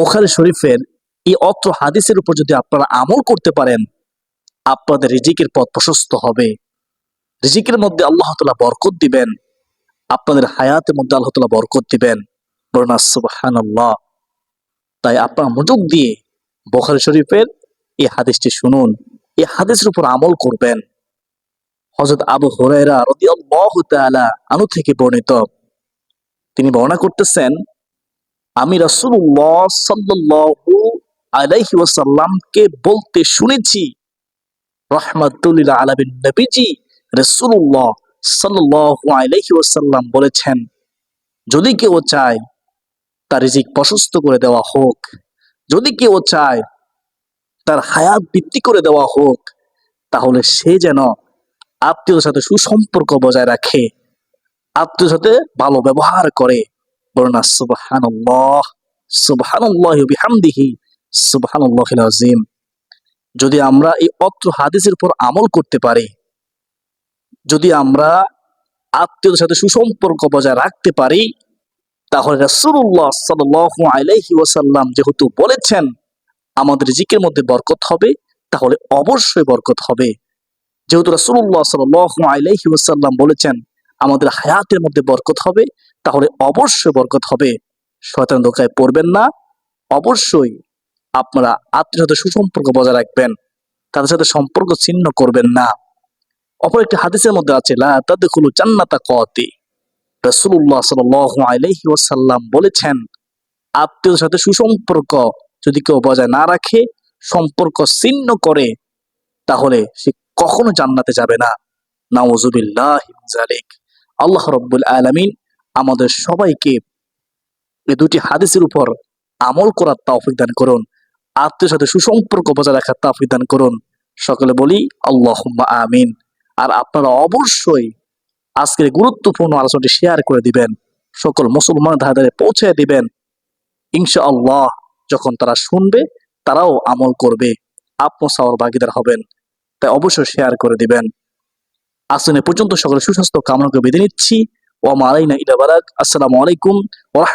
বোখারি শরীফের এই অত্র হাদিসের উপর যদি আপনারা আমল করতে পারেন, আপনাদের রিজিকের পথ প্রশস্ত হবে। রিজিকের মধ্যে আল্লাহ তালা বরকত দিবেন, আপনাদের হায়াতের মধ্যে আল্লাহ তালা বরকত দিবেন। তাই আপনার মনোযোগ দিয়ে বোখারি শরীফের এই হাদিসটি শুনুন, এই হাদিসের উপর আমল করবেন। হজরত আবু হরাইরা রদি আল্লাহ আনু থেকে বর্ণিত। তিনি বর্ণনা করতেছেন আমি রাসূলুল্লাহ সাল্লাল্লাহু আলাইহি ওয়াসাল্লামকে বলতে শুনেছি রহমাতুল্লিল আলামিন নবীজি রাসূলুল্লাহ সাল্লাল্লাহু আলাইহি ওয়াসাল্লাম বলেছেন, যদি কেউ চায় তার রিজিক প্রশস্ত করে দেওয়া হোক, যদি কেউ চায় তার হায়াত বৃদ্ধি করে দেওয়া হোক, তাহলে সে যেন আত্মীয়দের সাথে সুসম্পর্ক বজায় রাখে, আত্মীয়দের সাথে ভালো ব্যবহার করে। বলনা সুবহানাল্লাহিল আযীম। যদি আমরা এই অত্র হাদিসের উপর আমল করতে পারি, যদি আমরা আত্মীয়দের সাথে সুসম্পর্ক বজায় রাখতে পারি, তাহলে রাসূলুল্লাহ সাল্লাল্লাহু আলাইহি যেহেতু বলেছেন, আমাদের জিকের মধ্যে বরকত হবে, তাহলে অবশ্যই বরকত হবে। যেহেতু রাসূলুল্লাহ সাল্লাল্লাহু আলাইহি ওয়াসাল্লাম বলেছেন আমাদের হায়াতের মধ্যে বরকত হবে, তাহলে অবশ্যই বরকত হবে। শয়তান ধোকায় পড়বেন না। অবশ্যই আপনারা আত্মীয় সাথে সুসম্পর্ক বজায় রাখবেন, তাদের সাথে সম্পর্ক ছিন্ন করবেন না। অপর একটি হাদিসের মধ্যে আছে, লা বলেছেন আত্মীয়দের সাথে সুসম্পর্ক যদি কেউ বজায় না রাখে, সম্পর্ক ছিন্ন করে, তাহলে সে কখনো জান্নাতে যাবে না। নাউজুবিল্লাহ জালিক আল্লাহ রব্বুল আলামিন আমাদের সবাইকে এই দুটি হাদিসের উপর আমল করার তৌফিক দান করুন, আত্মীয় সাথে সুসম্পর্ক বজায় রাখার তৌফিক দান করুন। সকলে বলি আল্লাহ আমিন। আর আপনারা অবশ্যই আজকের গুরুত্বপূর্ণ আলোচনাটি শেয়ার করে দিবেন, সকল মুসলমান ধারে ধারে পৌঁছে দিবেন। ইনশা আল্লাহ যখন তারা শুনবে, তারাও আমল করবে আপনার সাওয়ার ভাগিদার হবেন। তাই অবশ্যই শেয়ার করে দিবেন। আসুন পর্যন্ত সকলে সুস্বাস্থ্য কামনাকে বেঁধে নিচ্ছি। ওয়া মালাইনা ইলা আসসালামু আলাইকুম ওয়া